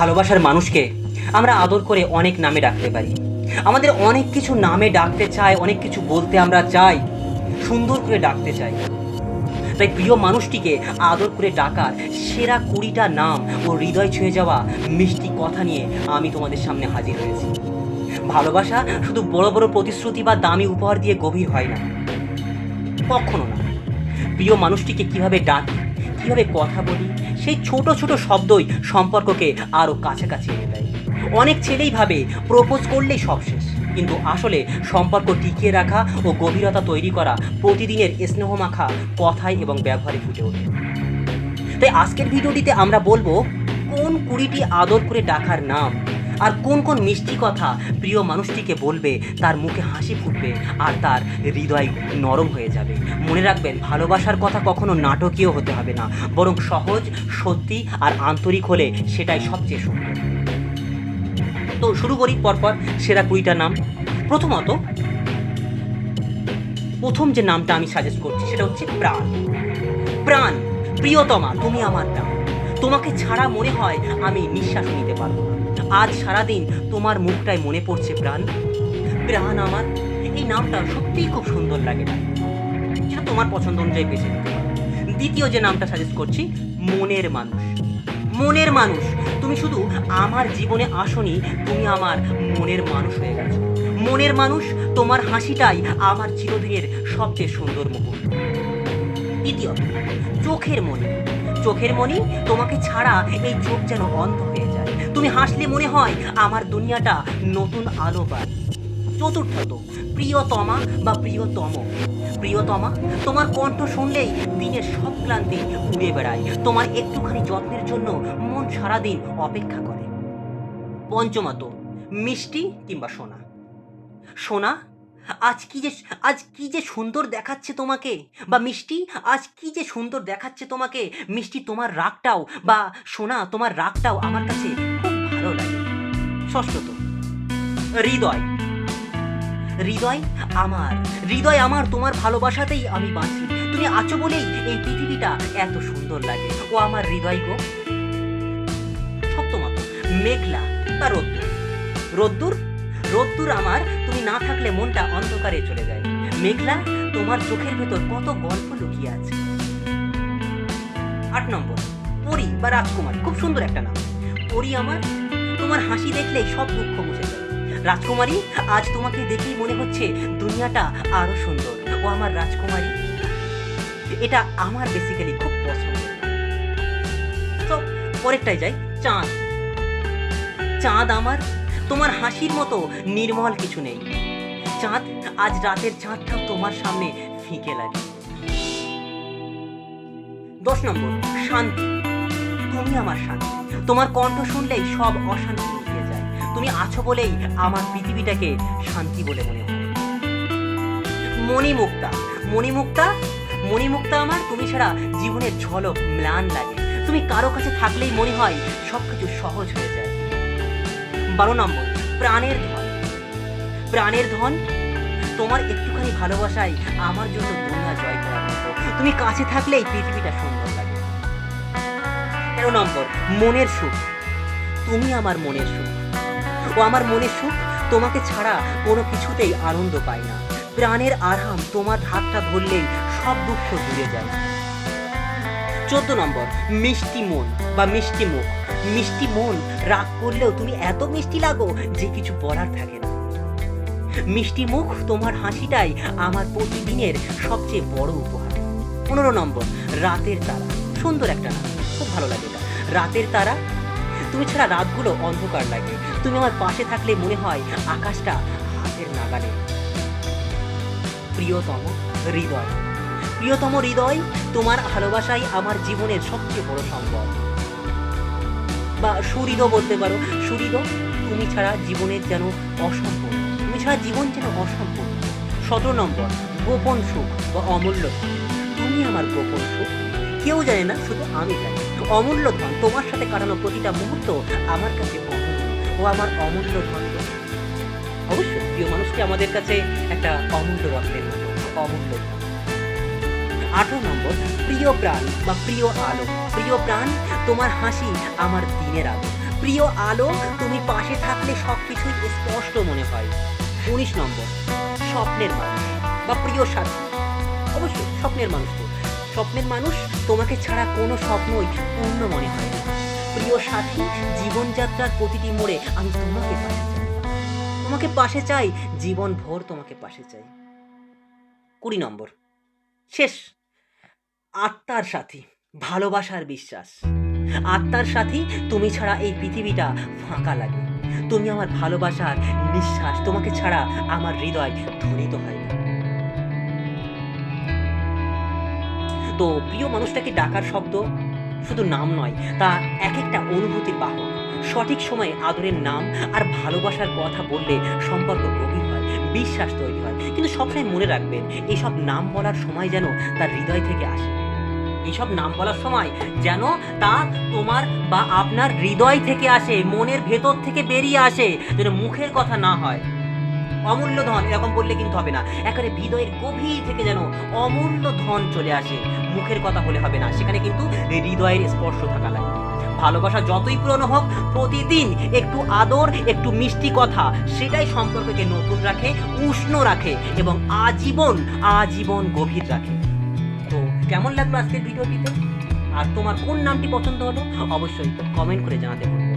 ভালোবাসার মানুষকে আমরা আদর করে অনেক নামে ডাকতে পারি। আমাদের অনেক কিছু নামে ডাকতে চাই অনেক কিছু বলতে আমরা চাই, সুন্দর করে ডাকতে চাই। তাই প্রিয় মানুষটিকে আদর করে ডাকার সেরা কুড়িটা নাম ও হৃদয় ছুঁয়ে যাওয়া মিষ্টি কথা নিয়ে আমি তোমাদের সামনে হাজির হয়েছি। ভালোবাসা শুধু বড় বড় প্রতিশ্রুতি বা দামি উপহার দিয়ে গভীর হয় না। কখনো না। প্রিয় মানুষটিকে কীভাবে ডাকি, কীভাবে কথা বলি সেই ছোট ছোট শব্দই সম্পর্ককে আরও কাছাকাছি এনে দেয়। অনেক ছেলেই ভাবে, প্রপোজ করলেই সব শেষ। কিন্তু আসলে সম্পর্ক টিকিয়ে রাখা ও গভীরতা তৈরি করা প্রতিদিনের স্নেহ মাখা কথায় এবং ব্যবহারে ফুটে ওঠে। তাই আজকের ভিডিওটিতে আমরা বলব, কোন কুড়িটি আদর করে ডাকার নাম? আর কোন কোন মিষ্টি কথা প্রিয় মানুষটিকে বলবে, তার মুখে হাসি ফুটবে আর তার হৃদয় নরম হয়ে যাবে। মনে রাখবেন, ভালোবাসার কথা কখনো নাটকীয় হতে হবে না, বরং সহজ, সত্যি আর আন্তরিক হলে সেটাই সবচেয়ে সুন্দর। তো শুরু করি পরপর সেরা কুড়িটা নাম। প্রথমত, প্রথম যে নামটা আমি সাজেস্ট করছি, সেটা হচ্ছে প্রাণ। প্রাণ, প্রিয়তমা, তুমি আমার প্রাণ তোমাকে ছাড়া মনে হয় আমি নিঃশ্বাস নিতে পারব আজ সারাদিন তোমার মুখটাই মনে পড়ছে প্রাণ। প্রাণ আমার, এই নামটা সত্যিই খুব সুন্দর লাগে না। সেটা তোমার পছন্দ অনুযায়ী বেছে নিতে। দ্বিতীয় যে নামটা সাজেস্ট করছি, মনের মানুষ। মনের মানুষ, তুমি শুধু আমার জীবনে আসনি, তুমি আমার মনের মানুষ হয়ে গেছো। মনের মানুষ, তোমার হাসিটাই আমার চিরদিনের সবচেয়ে সুন্দর মুহূর্ত দ্বিতীয় চোখের মনি। চোখের মনি তোমাকে ছাড়া এই চোখ যেন অন্ধ হয়ে যায়। তুমি হাসলে মনে হয় আমার দুনিয়াটা নতুন আলো পায়। চতুর্থত, প্রিয়তমা বা প্রিয়তম। প্রিয়তমা, তোমার কণ্ঠ শুনলেই দিনের সব ক্লান্তি উড়ে বেড়ায়। তোমার একটুখানি যত্নের জন্য মন সারাদিন অপেক্ষা করে। পঞ্চমত, মিষ্টি কিংবা সোনা। সোনা আজ কি যে, আজ কি যে সুন্দর দেখাচ্ছে তোমাকে? বা মিষ্টি, আজ কি যে সুন্দর দেখাচ্ছে তোমাকে? মিষ্টি, তোমার রাগটাও, বা সোনা, তোমার রাগটাও আমার কাছে খুব ভালো লাগে। ষষ্ঠত হৃদয়। হৃদয় আমার হৃদয় আমার, তোমার ভালোবাসাতেই আমি বাঁচি। তুমি আছো বলেই এই পৃথিবীটা এত সুন্দর লাগে। ও আমার হৃদয় গো। সপ্তমত, মেঘলা বা রোদ্দুর। রোদ্দুর রোদ্দুর আমার তুমি না থাকলে মনটা অন্ধকারে চলে যায়। মেঘলা, তোমার চোখের ভেতর কত গল্প লুকিয়ে আছে। আট নম্বর, পরি বা রাজকুমারী, খুব সুন্দর একটা নাম। পরি আমার, তোমার হাসি দেখলেই সব দুঃখ মুছে যায়। রাজকুমারী, আজ তোমাকে দেখেই মনে হচ্ছে দুনিয়াটা আরও সুন্দর। ও আমার রাজকুমারী। এটা আমার বেসিক্যালি খুব পছন্দ তো পরেরটাই যাই, চাঁদ। চাঁদ আমার তোমার হাসির মতো নির্মল কিছু নেই। চাঁদ, আজ রাতের চাঁদটাও তোমার সামনে ফিকে লাগে। দশ নম্বর, শান্তি। তুমি আমার শান্তি। তোমার কণ্ঠ শুনলেই সব অশান্তি লুকিয়ে যায়। তুমি আছো বলেই আমার পৃথিবীটাকে শান্তি বলে মনে হয়। মণিমুক্তা। মণিমুক্তা? মণিমুক্তা আমার, তুমি ছাড়া জীবনের ঝলক ম্লান লাগে। তুমি কারও কাছে থাকলেই মনে হয় সবকিছু সহজ হয়ে যায়। বারো নম্বর, প্রাণের ধন। প্রাণের ধন, তোমার একটুখানি ভালোবাসাই আমার জন্য দুনিয়া জয় করার তুমি কাছে থাকলেই পৃথিবীটা সুন্দর লাগে। তেরো নম্বর, মনের সুখ। তুমি আমার মনের সুখ। ও আমার মনের সুখ তোমাকে ছাড়া কোনো কিছুতেই আনন্দ পায় না। প্রাণের আরাম তোমার হাতটা ধরলেই সব দুঃখ দূরে যায়। চোদ্দ নম্বর, মিষ্টি মন বা মিষ্টি মুখ। মিষ্টি মন, রাগ করলেও তুমি এত মিষ্টি লাগো যে কিছু বলার থাকে না। মিষ্টি মুখ তোমার হাসিটাই আমার প্রতিদিনের সবচেয়ে বড় উপহার। পনেরো নম্বর, রাতের তারা। সুন্দর একটা নাম খুব ভালো লাগে এটা। রাতের তারা? তুমি ছাড়া রাতগুলো অন্ধকার লাগে। তুমি আমার পাশে থাকলে মনে হয় আকাশটা হাতের নাগালে। প্রিয়তম হৃদয়। প্রিয়তম হৃদয় তোমার ভালোবাসাই আমার জীবনের সবচেয়ে বড় সম্পদ। বা সুহৃদ বলতে পারো। সুহৃদ তুমি ছাড়া জীবনের যেন অসম্পূর্ণ। তুমি ছাড়া জীবন যেন অসম্পূর্ণ। সতেরো নম্বর, গোপন সুখ বা অমূল্য তুমি আমার গোপন সুখ। কেউ জানে না, শুধু আমি জানি। অমূল্য ধন তোমার সাথে কাটানো প্রতিটা মুহূর্ত আমার কাছে ও আমার অমূল্য ধন। অবশ্যই প্রিয় মানুষটি আমাদের কাছে একটা অমূল্য রত্নের মতো, অমূল্য ধন। আঠারো নম্বর, প্রিয় প্রাণ বা প্রিয় আলো। প্রিয় প্রাণ, তোমার হাসি আমার দিনের আলো। প্রিয় আলো, তুমি পাশে থাকলে সব কিছুই স্পষ্ট মনে হয়। উনিশ নম্বর, স্বপ্নের মানুষ বা প্রিয় সাথী। অবশ্যই স্বপ্নের মানুষ তো। স্বপ্নের মানুষ তোমাকে ছাড়া কোনো স্বপ্নই পূর্ণ মনে হয় না। প্রিয় সাথী, জীবনযাত্রার প্রতিটি মোড়ে আমি তোমাকে পাশে চাই। তোমাকে পাশে চাই জীবন ভোর তোমাকে পাশে চাই। কুড়ি নম্বর, শেষ। আত্মার সাথী, ভালোবাসার বিশ্বাস। আত্মার সাথী, তুমি ছাড়া এই পৃথিবীটা ফাঁকা লাগে। তুমি আমার ভালোবাসার নিঃশ্বাস, তোমাকে ছাড়া আমার হৃদয় ধ্বনিত হয় না। তো প্রিয় মানুষটাকে ডাকার শব্দ শুধু নাম নয়, তা এক একটা অনুভূতির বাহক। সঠিক সময়ে আদরের নাম আর ভালোবাসার কথা বললে সম্পর্ক গভীর হয়, বিশ্বাস তৈরি হয়। কিন্তু সবসময় মনে রাখবেন এইসব নাম বলার সময় যেন তার হৃদয় থেকে আসে। এইসব নাম বলার সময় যেন তা তোমার বা আপনার হৃদয় থেকে আসে, মনের ভেতর থেকে বেরিয়ে আসে, যেন মুখের কথা না হয়। অমূল্য ধন, এরকম বললে কিন্তু হবে না। একেবারে হৃদয়ের গভীর থেকে যেন অমূল্য ধন চলে আসে, মুখের কথা হলে হবে না। সেখানে কিন্তু হৃদয়ের স্পর্শ থাকা লাগবে ভালোবাসা যতই পুরনো হোক, প্রতিদিন একটু আদর, একটু মিষ্টি কথা, সেটাই সম্পর্ককে নতুন রাখে, উষ্ণ রাখে এবং আজীবন আজীবন গভীর রাখে। কেমন লাগল আজকের ভিডিওটিতে আর তোমার কোন নামটি পছন্দ হলো অবশ্যই কমেন্ট করে জানাতে না।